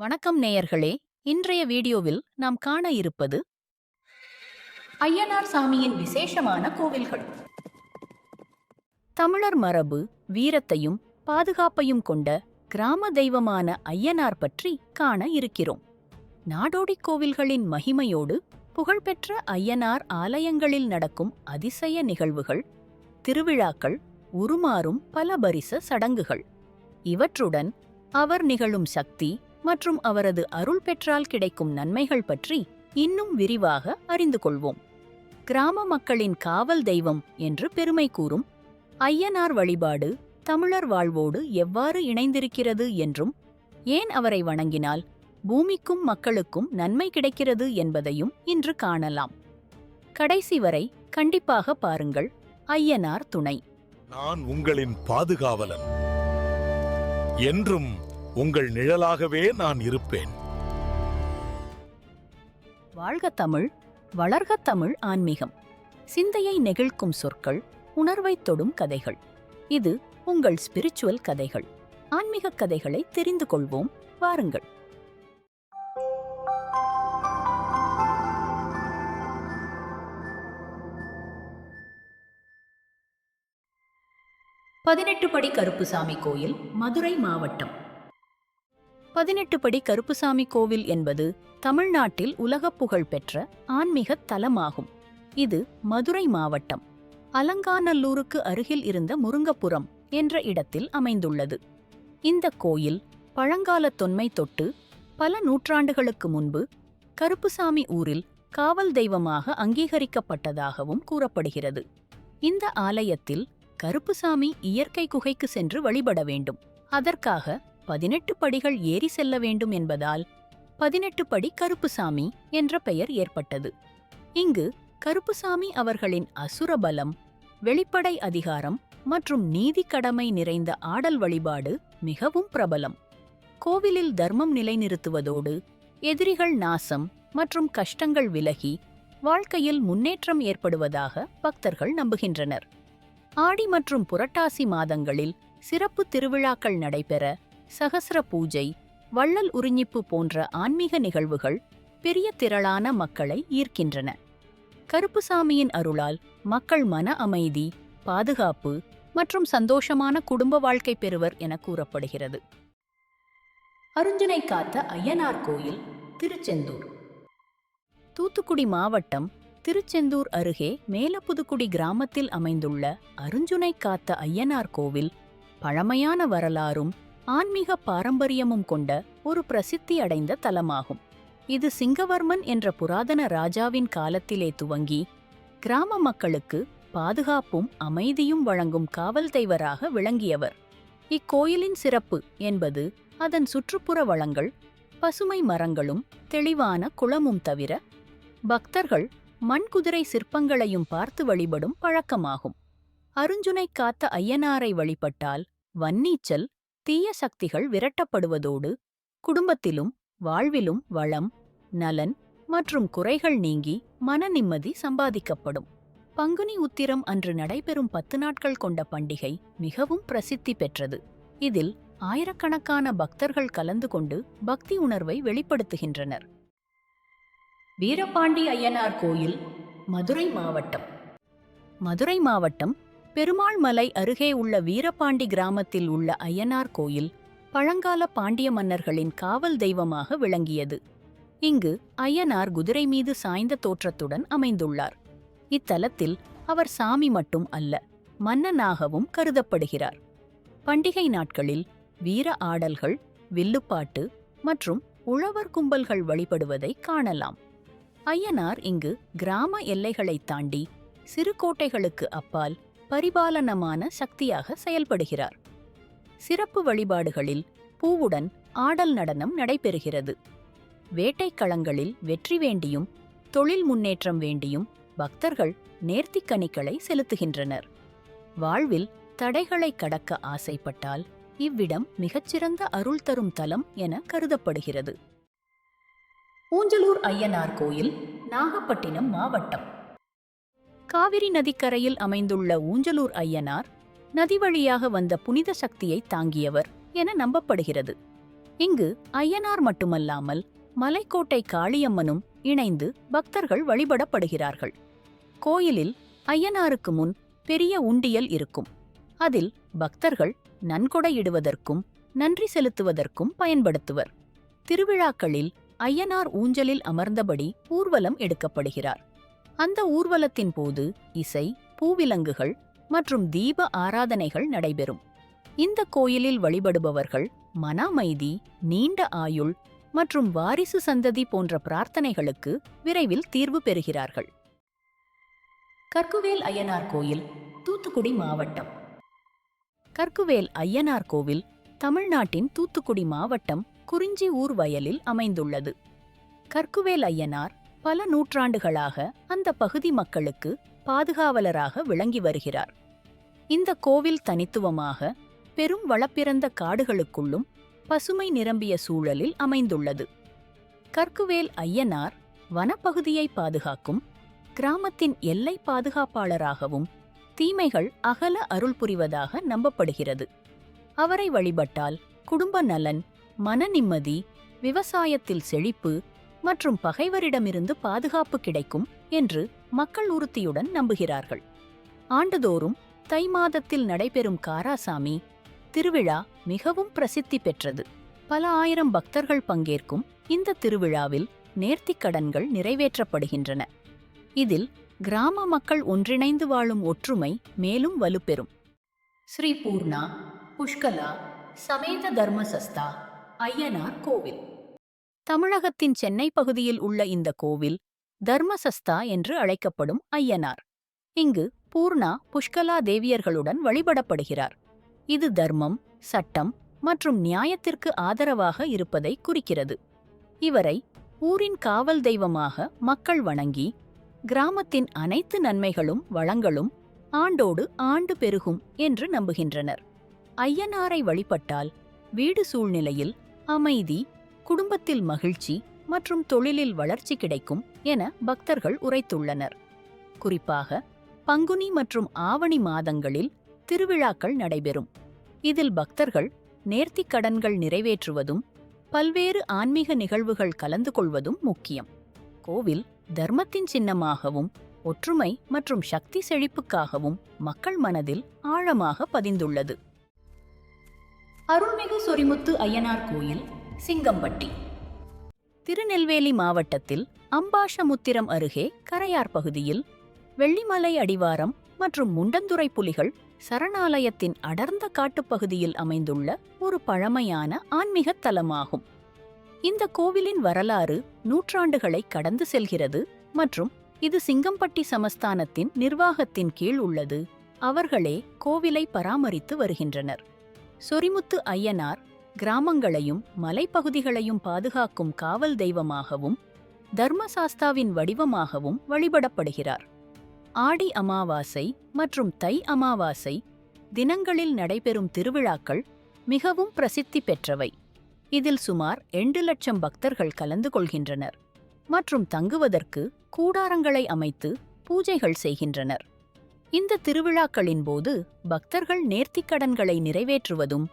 வணக்கம் நேயர்களே. இன்றைய வீடியோவில் நாம் காண இருப்பது ஐயனார் சாமியின் விசேஷமான கோவில்கள். தமிழர் மரபு வீரத்தையும் பாதுகாப்பையும் கொண்ட கிராம தெய்வமான ஐயனார் பற்றி காண இருக்கிறோம். நாடோடி கோவில்களின் மகிமையோடு புகழ்பெற்ற ஐயனார் ஆலயங்களில் நடக்கும் அதிசய நிகழ்வுகள் திருவிழாக்கள் உருமாறும் பல பரிச சடங்குகள். இவற்றுடன் அவர் நிகழும் சக்தி மற்றும் அவரது அருள் பெற்றால் கிடைக்கும் நன்மைகள் பற்றி இன்னும் விரிவாக அறிந்து கொள்வோம். கிராம மக்களின் காவல் தெய்வம் என்று பெருமை கூறும் ஐயனார் வழிபாடு தமிழர் வாழ்வோடு எவ்வாறு இணைந்திருக்கிறது என்றும் ஏன் அவரை வணங்கினால் பூமிக்கும் மக்களுக்கும் நன்மை கிடைக்கிறது என்பதையும் இன்று காணலாம். கடைசி வரை கண்டிப்பாக பாருங்கள் ஐயனார் துணை. நான் உங்களின் பாதுகாவலன். என்றும் உங்கள் நிழலாகவே நான் இருப்பேன். வாழ்க தமிழ் வளர்க தமிழ் ஆன்மீகம். சிந்தையை நெகிழ்க்கும் சொற்கள் உணர்வைத் தொடும் கதைகள். இது உங்கள் ஸ்பிரிச்சுவல் கதைகள். ஆன்மீக கதைகளை தெரிந்து கொள்வோம். வாருங்கள். பதினெட்டு படி கருப்புசாமி கோயில் மதுரை மாவட்டம். பதினெட்டு படி கருப்புசாமி கோவில் என்பது தமிழ்நாட்டில் உலகப் புகழ் பெற்ற ஆன்மீகத் தலமாகும். இது மதுரை மாவட்டம் அலங்காநல்லூருக்கு அருகில் இருந்த முருங்கபுரம் என்ற இடத்தில் அமைந்துள்ளது. இந்த கோயில் பழங்கால தொன்மை தொட்டு பல நூற்றாண்டுகளுக்கு முன்பு கருப்புசாமி ஊரில் காவல் தெய்வமாக அங்கீகரிக்கப்பட்டதாகவும் கூறப்படுகிறது. இந்த ஆலயத்தில் கருப்புசாமி இயற்கை குகைக்கு சென்று வழிபட வேண்டும். அதற்காக பதினெட்டு படிகள் ஏறி செல்ல வேண்டும் என்பதால் பதினெட்டு படி கருப்புசாமி என்ற பெயர் ஏற்பட்டது. இங்கு கருப்புசாமி அவர்களின் அசுர பலம் வெளிப்படை அதிகாரம் மற்றும் நீதி கடமை நிறைந்த ஆடல் வழிபாடு மிகவும் பிரபலம். கோவிலில் தர்மம் நிலைநிறுத்துவதோடு எதிரிகள் நாசம் மற்றும் கஷ்டங்கள் விலகி வாழ்க்கையில் முன்னேற்றம் ஏற்படுவதாக பக்தர்கள் நம்புகின்றனர். ஆடி மற்றும் புரட்டாசி மாதங்களில் சிறப்பு திருவிழாக்கள் நடைபெற சகசர பூஜை வள்ளல் உறிஞ்சிப்பு போன்ற ஆன்மீக நிகழ்வுகள் பெரிய திரளான மக்களை ஈர்க்கின்றன. கருப்புசாமியின் அருளால் மக்கள் மன அமைதி பாதுகாப்பு மற்றும் சந்தோஷமான குடும்ப வாழ்க்கை பெறுவர் என கூறப்படுகிறது. அருஞ்சனை காத்த ஐயனார் கோயில் திருச்செந்தூர். தூத்துக்குடி மாவட்டம் திருச்செந்தூர் அருகே மேலப்புதுக்குடி கிராமத்தில் அமைந்துள்ள அருஞ்சுனை காத்த ஐயனார் கோவில் பழமையான வரலாறும் ஆன்மீக பாரம்பரியமும் கொண்ட ஒரு பிரசித்தி அடைந்த தலமாகும். இது சிங்கவர்மன் என்ற புராதன ராஜாவின் காலத்திலே துவங்கி கிராம மக்களுக்கு பாதுகாப்பும் அமைதியும் வழங்கும் காவல் தெய்வராக விளங்கியவர். இக்கோயிலின் சிறப்பு என்பது அதன் சுற்றுப்புற வளங்கள் பசுமை மரங்களும் தெளிவான குளமும் தவிர பக்தர்கள் மண்குதிரை சிற்பங்களையும் பார்த்து வழிபடும் பழக்கமாகும். அருஞ்சுனை காத்த ஐயனாரை வழிபட்டால் வன்னீச்சல் தீய சக்திகள் விரட்டப்படுவதோடு குடும்பத்திலும் வாழ்விலும் வளம் நலன் மற்றும் குறைகள் நீங்கி மன நிம்மதி சம்பாதிக்கப்படும். பங்குனி உத்திரம் அன்று நடைபெறும் பத்து நாட்கள் கொண்ட பண்டிகை மிகவும் பிரசித்தி பெற்றது. இதில் ஆயிரக்கணக்கான பக்தர்கள் கலந்து கொண்டு பக்தி உணர்வை வெளிப்படுத்துகின்றனர். வீரபாண்டி ஐயனார் கோயில் மதுரை மாவட்டம். மதுரை மாவட்டம் பெருமாள் மலை அருகே உள்ள வீரபாண்டி கிராமத்தில் உள்ள அய்யனார் கோயில் பழங்கால பாண்டிய மன்னர்களின் காவல் தெய்வமாக விளங்கியது. இங்கு ஐயனார் குதிரை மீது சாய்ந்த தோற்றத்துடன் அமைந்துள்ளார். இத்தலத்தில் அவர் சாமி மட்டும் அல்ல மன்னனாகவும் கருதப்படுகிறார். பண்டிகை நாட்களில் வீர ஆடல்கள் வில்லுப்பாட்டு மற்றும் உழவர் கும்பல்கள் வழிபடுவதை காணலாம். ஐயனார் இங்கு கிராம எல்லைகளைத் தாண்டி சிறு கோட்டைகளுக்கு அப்பால் பரிபாலனமான சக்தியாக செயல்படுகிறார். சிறப்பு வழிபாடுகளில் பூவுடன் ஆடல் நடனம் நடைபெறுகிறது. வேட்டைக்களங்களில் வெற்றி வேண்டியும் தொழில் முன்னேற்றம் வேண்டியும் பக்தர்கள் நேர்த்திக்கணிகளை செலுத்துகின்றனர். வாழ்வில் தடைகளை கடக்க ஆசைப்பட்டால் இவ்விடம் மிகச்சிறந்த அருள் தரும் தலம் என கருதப்படுகிறது. ஊஞ்சலூர் ஐயனார் கோயில் நாகப்பட்டினம் மாவட்டம். காவிரி நதிக்கரையில் அமைந்துள்ள ஊஞ்சலூர் ஐயனார் நதி வழியாக வந்த புனித சக்தியை தாங்கியவர் என நம்பப்படுகிறது. இங்கு ஐயனார் மட்டுமல்லாமல் மலைக்கோட்டை காளியம்மனும் இணைந்து பக்தர்கள் வழிபடப்படுகிறார்கள். கோயிலில் ஐயனாருக்கு முன் பெரிய உண்டியல் இருக்கும். அதில் பக்தர்கள் நன்கொடையிடுவதற்கும் நன்றி செலுத்துவதற்கும் பயன்படுத்துவர். திருவிழாக்களில் ஐயனார் ஊஞ்சலில் அமர்ந்தபடி ஊர்வலம் எடுக்கப்படுகிறார். அந்த ஊர்வலத்தின் போது இசை பூவிலங்குகள் மற்றும் தீப ஆராதனைகள் நடைபெறும். இந்த கோயிலில் வழிபடுபவர்கள் மன அமைதி நீண்ட ஆயுள் மற்றும் வாரிசு சந்ததி போன்ற பிரார்த்தனைகளுக்கு விரைவில் தீர்வு பெறுகிறார்கள். கற்குவேல் ஐயனார் கோயில் தூத்துக்குடி மாவட்டம். கற்குவேல் ஐயனார் கோவில் தமிழ்நாட்டின் தூத்துக்குடி மாவட்டம் குறிஞ்சி ஊர் வயலில் அமைந்துள்ளது. கற்குவேல் ஐயனார் பல நூற்றாண்டுகளாக அந்த பகுதி மக்களுக்கு பாதுகாவலராக விளங்கி வருகிறார். இந்த கோவில் தனித்துவமாக பெரும் வளப்பிறந்த காடுகளுக்குள்ளும் பசுமை நிரம்பிய சூழலில் அமைந்துள்ளது. கற்குவேல் ஐயனார் வனப்பகுதியை பாதுகாக்கும் கிராமத்தின் எல்லை பாதுகாப்பாளராகவும் தீமைகள் அகல அருள் புரிவதாக நம்பப்படுகிறது. அவரை வழிபட்டால் குடும்ப நலன் மன நிம்மதி விவசாயத்தில் செழிப்பு மற்றும் பகைவரிடமிருந்து பாதுகாப்பு கிடைக்கும் என்று மக்கள் உறுதியுடன் நம்புகிறார்கள். ஆண்டுதோறும் தை மாதத்தில் நடைபெறும் காராசாமி திருவிழா மிகவும் பிரசித்தி பெற்றது. பல ஆயிரம் பக்தர்கள் பங்கேற்கும் இந்த திருவிழாவில் நேர்த்திக் கடன்கள் நிறைவேற்றப்படுகின்றன. இதில் கிராம மக்கள் ஒன்றிணைந்து வாழும் ஒற்றுமை மேலும் வலுப்பெறும். ஸ்ரீ பூர்ணா புஷ்கலா சமேத தர்மசஸ்தா ஐயனார் கோவில். தமிழகத்தின் சென்னை பகுதியில் உள்ள இந்த கோவில் தர்மசஸ்தா என்று அழைக்கப்படும் ஐயனார். இங்கு பூர்ணா புஷ்கலா தேவியர்களுடன் வழிபடப்படுகிறார். இது தர்மம் சட்டம் மற்றும் நியாயத்திற்கு ஆதரவாக இருப்பதை குறிக்கிறது. இவரை ஊரின் காவல் தெய்வமாக மக்கள் வணங்கி கிராமத்தின் அனைத்து நன்மைகளும் வளங்களும் ஆண்டோடு ஆண்டு பெருகும் என்று நம்புகின்றனர். ஐயனாரை வழிபட்டால் வீடு சூழ்நிலையில் அமைதி குடும்பத்தில் மகிழ்ச்சி மற்றும் தொழிலில் வளர்ச்சி கிடைக்கும் என பக்தர்கள் உரைத்துள்ளனர். குறிப்பாக பங்குனி மற்றும் ஆவணி மாதங்களில் திருவிழாக்கள் நடைபெறும். இதில் பக்தர்கள் நேர்த்திக் கடன்கள் நிறைவேற்றுவதும் பல்வேறு ஆன்மீக நிகழ்வுகள் கலந்து கொள்வதும் முக்கியம். கோவில் தர்மத்தின் சின்னமாகவும் ஒற்றுமை மற்றும் சக்தி செழிப்புக்காகவும் மக்கள் மனதில் ஆழமாக பதிந்துள்ளது. அருள்மிகு சொரிமுத்து ஐயனார் கோயில் சிங்கம்பட்டி. திருநெல்வேலி மாவட்டத்தில் அம்பாஷமுத்திரம் அருகே கரையார் பகுதியில் வெள்ளிமலை அடிவாரம் மற்றும் முண்டந்துறை புலிகள் சரணாலயத்தின் அடர்ந்த காட்டுப்பகுதியில் அமைந்துள்ள ஒரு பழமையான ஆன்மீகத் தலமாகும். இந்த கோவிலின் வரலாறு நூற்றாண்டுகளை கடந்து செல்கிறது மற்றும் இது சிங்கம்பட்டி சமஸ்தானத்தின் நிர்வாகத்தின் கீழ் உள்ளது. அவர்களே கோவிலை பராமரித்து வருகின்றனர். சொரிமுத்து ஐயனார் கிராமங்களையும் மலைப்பகுதிகளையும் பாதுகாக்கும் காவல் தெய்வமாகவும் தர்மசாஸ்தாவின் வடிவமாகவும் வழிபடப்படுகிறார். ஆடி அமாவாசை மற்றும் தை அமாவாசை தினங்களில் நடைபெறும் திருவிழாக்கள் மிகவும் பிரசித்தி பெற்றவை. இதில் சுமார் எண்டு லட்சம் பக்தர்கள் கலந்து கொள்கின்றனர் மற்றும் தங்குவதற்கு கூடாரங்களை அமைத்து பூஜைகள் செய்கின்றனர். இந்த திருவிழாக்களின் போது பக்தர்கள் நேர்த்திக் கடன்களை நிறைவேற்றுவதும்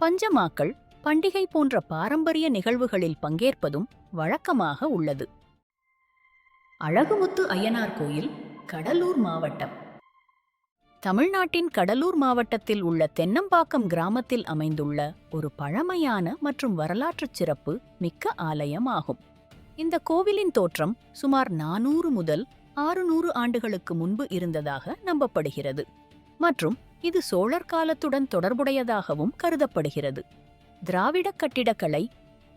பஞ்சமாக்கள் பண்டிகை போன்ற பாரம்பரிய நிகழ்வுகளில் பங்கேற்பதும் வழக்கமாக உள்ளது. அழகுமுத்து அய்யனார் கோயில் கடலூர் மாவட்டம். தமிழ்நாட்டின் கடலூர் மாவட்டத்தில் உள்ள தென்னம்பாக்கம் கிராமத்தில் அமைந்துள்ள ஒரு பழமையான மற்றும் வரலாற்றுச் சிறப்பு மிக்க ஆலயம் ஆகும். இந்த கோவிலின் தோற்றம் சுமார் நானூறு முதல் ஆறுநூறு ஆண்டுகளுக்கு முன்பு இருந்ததாக நம்பப்படுகிறது. மற்றும் இது சோழர் காலத்துடன் தொடர்புடையதாகவும் கருதப்படுகிறது. திராவிடக் கட்டிடக்கலை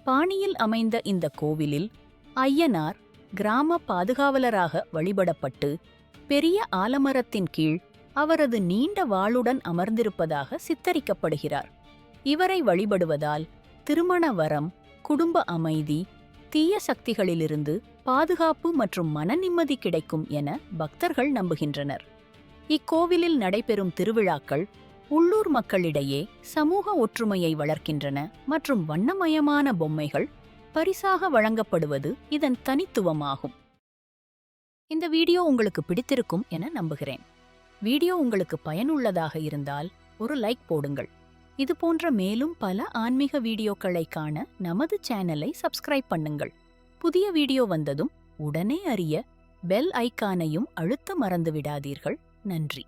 பாணியில் அமைந்த இந்த கோவிலில் ஐயனார் கிராம பாதுகாவலராக வழிபடப்பட்டு பெரிய ஆலமரத்தின் கீழ் அவரது நீண்ட வாளுடன் அமர்ந்திருப்பதாக சித்தரிக்கப்படுகிறார். இவரை வழிபடுவதால் திருமண வரம் குடும்ப அமைதி தீய சக்திகளிலிருந்து பாதுகாப்பு மற்றும் மனநிம்மதி கிடைக்கும் என பக்தர்கள் நம்புகின்றனர். இக்கோவிலில் நடைபெறும் திருவிழாக்கள் உள்ளூர் மக்களிடையே சமூக ஒற்றுமையை வளர்க்கின்றன மற்றும் வண்ணமயமான பொம்மைகள் பரிசாக வழங்கப்படுவது இதன் தனித்துவமாகும். இந்த வீடியோ உங்களுக்கு பிடித்திருக்கும் என நம்புகிறேன். வீடியோ உங்களுக்கு பயனுள்ளதாக இருந்தால் ஒரு லைக் போடுங்கள். இது போன்ற மேலும் பல ஆன்மீக வீடியோக்களை காண நமது சேனலை சப்ஸ்கிரைப் பண்ணுங்கள். புதிய வீடியோ வந்ததும் உடனே அறிய பெல் ஐக்கானையும் அழுத்த மறந்து விடாதீர்கள் நன்றி.